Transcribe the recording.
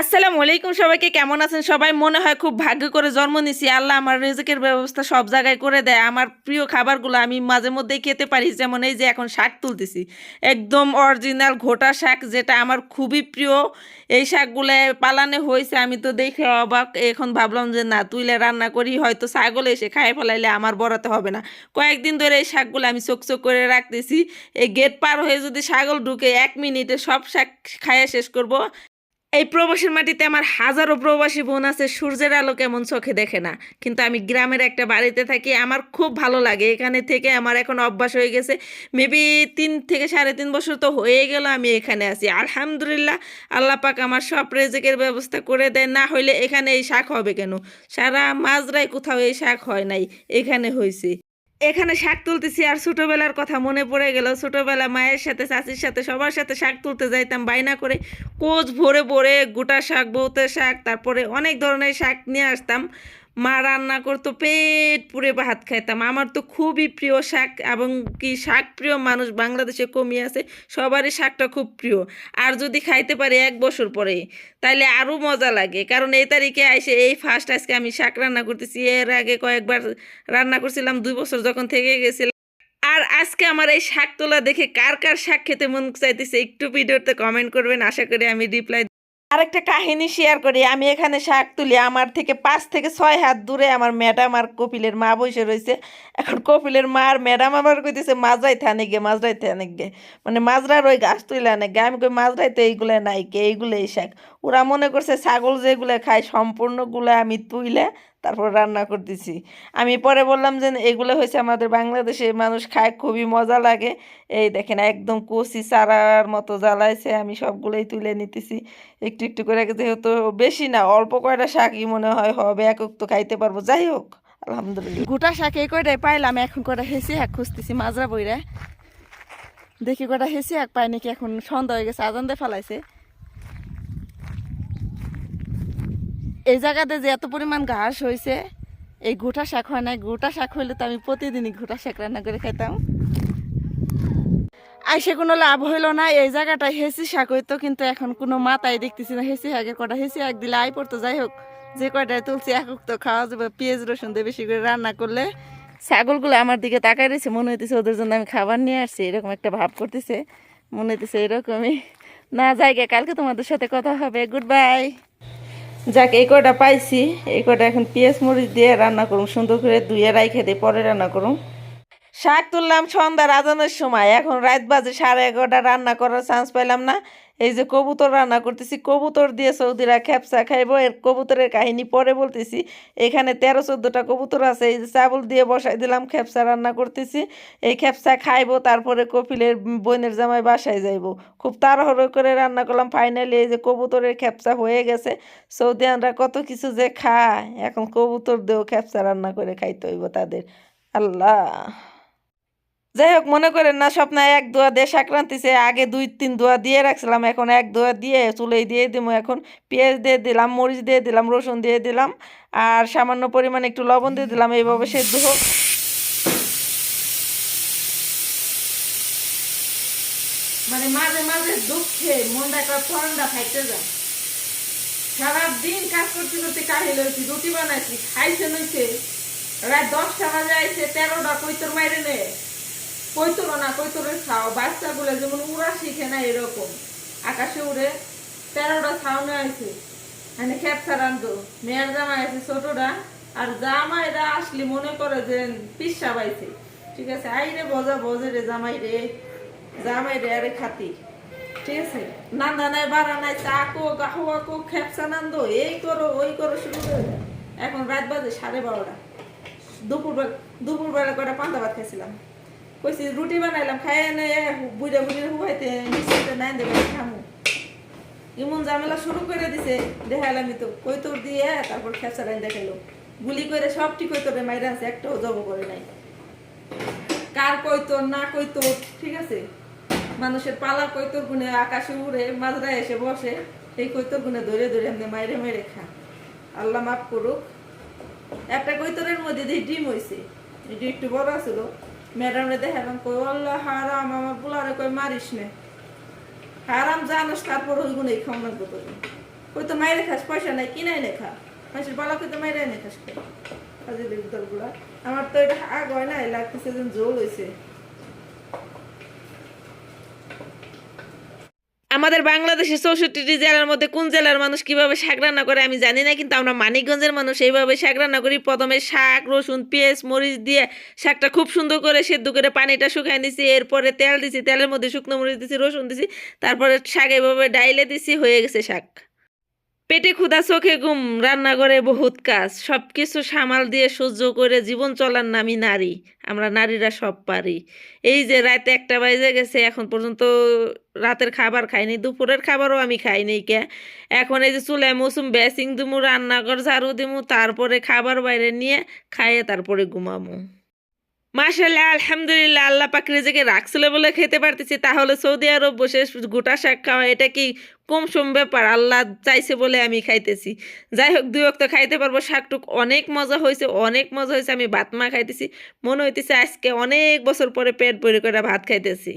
আসসালামু আলাইকুম সবাইকে, কেমন আছেন সবাই? মনে হয় খুব ভাগ্য করে জন্ম নিছি। আল্লাহ আমার রিজিকের ব্যবস্থা সব জায়গায় করে দেয়। আমার প্রিয় খাবারগুলো আমি মাঝে মধ্যেই খেতে পারি, যেমন এই যে এখন শাক তুলতেছি। একদম অরিজিনাল ঘোটা শাক, যেটা আমার খুবই প্রিয়। এই শাকগুলো পালানে হয়েছে, আমি তো দেখে অবাক। এখন ভাবলাম যে না, তুইলে রান্না করি, হয়তো ছাগল এসে খাই ফেলাইলে আমার বড়াতে হবে না। কয়েকদিন ধরে এই শাকগুলো আমি চোখ চোখ করে রাখতেছি। এই গেট পার হয়ে যদি ছাগল ঢুকে, এক মিনিটে সব শাক খাইয়ে শেষ করব। এই প্রবাসীর মাটিতে আমার হাজারো প্রবাসী বোন আছে, সূর্যের আলো কেমন চোখে দেখে না। কিন্তু আমি গ্রামের একটা বাড়িতে থাকি, আমার খুব ভালো লাগে। এখানে থেকে আমার এখন অভ্যাস হয়ে গেছে মেবি তিন থেকে সাড়ে তিন বছর তো হয়ে গেল আমি এখানে আছি। আলহামদুলিল্লাহ, আল্লাহ পাক আমার সব রেজেকের ব্যবস্থা করে দেয় না হইলে এখানে এই শাক হবে কেন? সারা মাজরায় কোথাও এই শাক হয় নাই, এখানে হয়েছে এখানে শাক তুলতেছি আর ছোটোবেলার কথা মনে পড়ে গেল। ছোটোবেলা মায়ের সাথে, চাচির সাথে, সবার সাথে শাক তুলতে যাইতাম বাইনা করে কোচ ভরে ভরে গোটা শাক বৌতের শাক, তারপরে অনেক ধরনের শাক নিয়ে আসতাম। মা রান্না করতো, পেট পুড়ে ভাত খাইতাম। আমার তো খুবই প্রিয় শাক এবং কি শাক প্রিয় মানুষ বাংলাদেশে কমই আছে, সবারই শাকটা খুব প্রিয়। আর যদি খাইতে পারি এক বছর পরে, তাইলে আরও মজা লাগে। কারণ এই তারিখে আইসে এই ফার্স্ট আজকে আমি শাক রান্না করতেছি। এর আগে কয়েকবার রান্না করছিলাম, দুই বছর যখন থেকে গেছিলাম। আর আজকে আমার এই শাক তোলা দেখে কার কার শাক খেতে মন চাইতেছে একটু ভিডিওতে কমেন্ট করবেন। আশা করি আমি রিপ্লাই আরেকটা কাহিনী শেয়ার করি। আমি এখানে শাক তুলি, আমার থেকে পাঁচ থেকে ছয় হাত দূরে আমার ম্যাডাম আর কপিলের মা বসে রয়েছে। এখন কপিলের মা আর ম্যাডাম আমার কইতেছে মাজরাই থানে গে মাজরাই থানে গে। মানে মাজরার ওই গাছ তুলে আনে গে। আমি কই মাজরাইতে এইগুলো নাই কে এইগুলো এই শাক। ওরা মনে করছে, ছাগল যেগুলো খায়, সম্পূর্ণগুলো আমি তুইলে তারপর রান্না করতেছি। আমি পরে বললাম যে, এগুলো হয়েছে আমাদের বাংলাদেশে, মানুষ খায়, খুবই মজা লাগে। এই দেখেন, একদম কচি চারার মতো জ্বালাইছে, আমি সবগুলোই তুলে নিতেছি। একটু একটু করে যেহেতু বেশি না, অল্প কয়টা শাকই মনে হয় হবে, একক তো খাইতে পারব। যাই হোক, আলহামদুলিল্লাহ। গোটা শাক এই কয়টাই পাইলাম, এখন কটা হেসে এক খুঁজতেছি, মাজরা বইরা। দেখি কটা হেসে এক পাই নাকি, এখন সন্ধ্যা হয়ে গেছে, আজান দিয়ে ফেলাইছে। এই জায়গাতে যে এত পরিমাণ ঘাস হয়েছে এই গোটা শাক হয় না গোটা শাক হইলে তো আমি প্রতিদিনই গোটা শাক রান্না করে খাইতাম। আইসে কোনো লাভ হইল না, এই জায়গাটা হেসি শাক হইতো, কিন্তু এখন কোনো মাথায় দেখতেছি না। হেসি শাকের কটা হেসি শাক দিলে আই পড়তো, যাই হোক, যে কয়টায় তুলছি একক তো খাওয়া যাবে, পেঁয়াজ রসুন দিয়ে বেশি করে রান্না করলে ছাগলগুলো আমার দিকে তাকাই রয়েছে, মনে হইতেছে ওদের জন্য আমি খাবার নিয়ে আসছি, এরকম একটা ভাব করতেছে, মনে হইতেছে এরকমই। না জায়গা কালকে তোমাদের সাথে কথা হবে, গুড বাই। যাক, এই কটা পাইছি। এই কটা এখন পেঁয়াজ, মরিচ দিয়ে রান্না করুন সুন্দর করে ধুয়ে রাইখে দিয়ে পরে রান্না করুন শাক তুললাম সন্ধ্যা রাজানোর সময়। এখন রাত বাজে, সাড়ে এগারোটা। রান্না করার চান্স পাইলাম না। এই যে কবুতর রান্না করতেছি, কবুতর দিয়ে সৌদিরা খেপসা খাইবো। এর কবুতরের কাহিনী পরে বলতেছি, এখানে তেরো চোদ্দোটা কবুতর আছে, এই যে চাবল দিয়ে বসাই দিলাম খেপসা রান্না করতেছি। এই খেপসা খাইবো, তারপরে কপিলের বোনের জামাই বাসায় যাইবো। খুব তাড়াহুড়ো করে রান্না করলাম ফাইনালি এই যে কবুতরের খেপসা হয়ে গেছে। সৌদিয়ানরা কত কিছু যে খায়, এখন কবুতর দিয়েও খেপসা রান্না করে খাইতে হইব তাদের। আল্লাহ। যাই হোক মনে করেন না স্বপ্নায় এক দোয়া দিয়ে সংক্রান্তিছে আগে দুই তিন দোয়া দিয়ে রাখছিলাম, এখন এক দোয়া দিয়ে চুলেই দিয়ে দিব এখন পেঁয়াজ দিয়ে দিলাম, মরিচ দিয়ে দিলাম, রসুন দিয়ে দিলাম, আর সামান্য পরিমাণে একটু লবণ দিয়ে দিলাম, এইভাবে সেদ্ধ হোক। মানে মাঝে মাঝে দুঃখে মনটা একটা ঠান্ডা খাইতে যায়। সারাদিন কাজ করতে করতে কাহিল হয়েছি, রুটি বানাইছি, খাইছে নইছে রাত দশটা বাজে আইছে, তেরোটা কৈতর মাইরে নে। কৈতর না, কৈতরের ছাও। বাচ্চাগুলো যেমন উড়া শিখে না এরকম। আকাশে উড়ে তেরোটা ছাও নিয়ে আইছে। মানে খেপসা রান্ধো। মেয়ের জামা আছে ছোটটা আর জামাইরা আসলে মনে করে যে পিসা পাইছে। ঠিক আছে আই রে বজা বজে রে জামাই রে। জামাই রে আরে খাতি। ঠিক আছে, নান্দা নাই, বাড়া নাই, চা কো, গাহুয়া কো খেপসা নান্দো, এই করো, ওই করো, শুরু করে। এখন রাত বাজে সাড়ে বারোটা। দুপুরবেলা দুপুরবেলা কটা পান্তা ভাত খাইছিলাম? কইছি, রুটি বানাইলাম এনে মিষ্টিতে নাই দেবে খামু। এমন ঝামেলা শুরু করে দিছে তো দিয়ে তারপর দেখাইলো। গুলি করে সবটি কৈতরে মাইরা আছে, একটাও জব করে নাই। কার কৈতর, না কৈতর, ঠিক আছে? মানুষের পালা কৈতর গুনে আকাশে উড়ে মাজরায় এসে বসে সেই কৈতর গুনে ধরে ধরে এমনি মাইরে মেরে খা। আল্লাহ মাফ করুক। একটা কৈতরের মধ্যে দিয়ে ডিম হয়েছে একটু বড় ছিল ম্যাডামরে দেখালাম কই, আল্লাহ, হারাম, আমার বুলারে কই, মারিস নে। হারাম জানোস, তারপর ওই গুণেই খাওয়া লাগবে তোর কই তো মাইরে খাস, পয়সা নাই কিনাই নে খা মানুষের বলা তো মাইরে নে খাস কাজে দলগুলা। আমার তো এটা আগ হয় না লাগতেছে যেন জোল হয়েছে আমাদের বাংলাদেশের চৌষট্টিটি জেলার মধ্যে কোন জেলার মানুষ কীভাবে শাক রান্না করে আমি জানি না, কিন্তু আমরা মানিকগঞ্জের মানুষ এইভাবে শাক রান্না করি। প্রথমে শাক, রসুন, পেঁয়াজ, মরিচ দিয়ে শাকটা খুব সুন্দর করে সেদ্ধ করে পানিটা শুকাই দিছি এরপরে তেল দিছি, তেলের মধ্যে শুকনো মরিচ দিছি, রসুন দিছি, তারপরে শাক এভাবে ডাইলে দিছি, হয়ে গেছে শাক। পেটে ক্ষুধা, চোখে ঘুম রান্না করে বহুত কাজ সব কিছু সামাল দিয়ে সহ্য করে জীবন চলার নামই নারী। আমরা নারীরা সব পারি। এই যে রাতে একটা বাজে গেছে, এখন পর্যন্ত রাতের খাবার খাইনি, দুপুরের খাবারও আমি খাইনি কে। এখন এই যে চুলায় মৌসুম, বেসিং দিমু, রান্নাঘর ঝাড়ু দিমু, তারপরে খাবার বাইরে নিয়ে খাইয়ে তারপরে ঘুমামু। মাশাল্লাহ আলহামদুলিল্লাহ, আল্লাহ পাক রেজেকে রাখছিল বলে খেতে পারতেছি। তাহলে সৌদি আরব বসে গোটা শাক খাওয়া, এটা কি কম সম ব্যাপার? আল্লাহ চাইছে বলে আমি খাইতেছি। যাই হোক, দুই অক্ত খাইতে পারব। শাকটুক অনেক মজা হয়েছে, অনেক মজা হয়েছে। আমি ভাত মা খাইতেছি। মনে হইতেছে আজকে অনেক বছর পরে পেট ভরে করে ভাত খাইতেছি।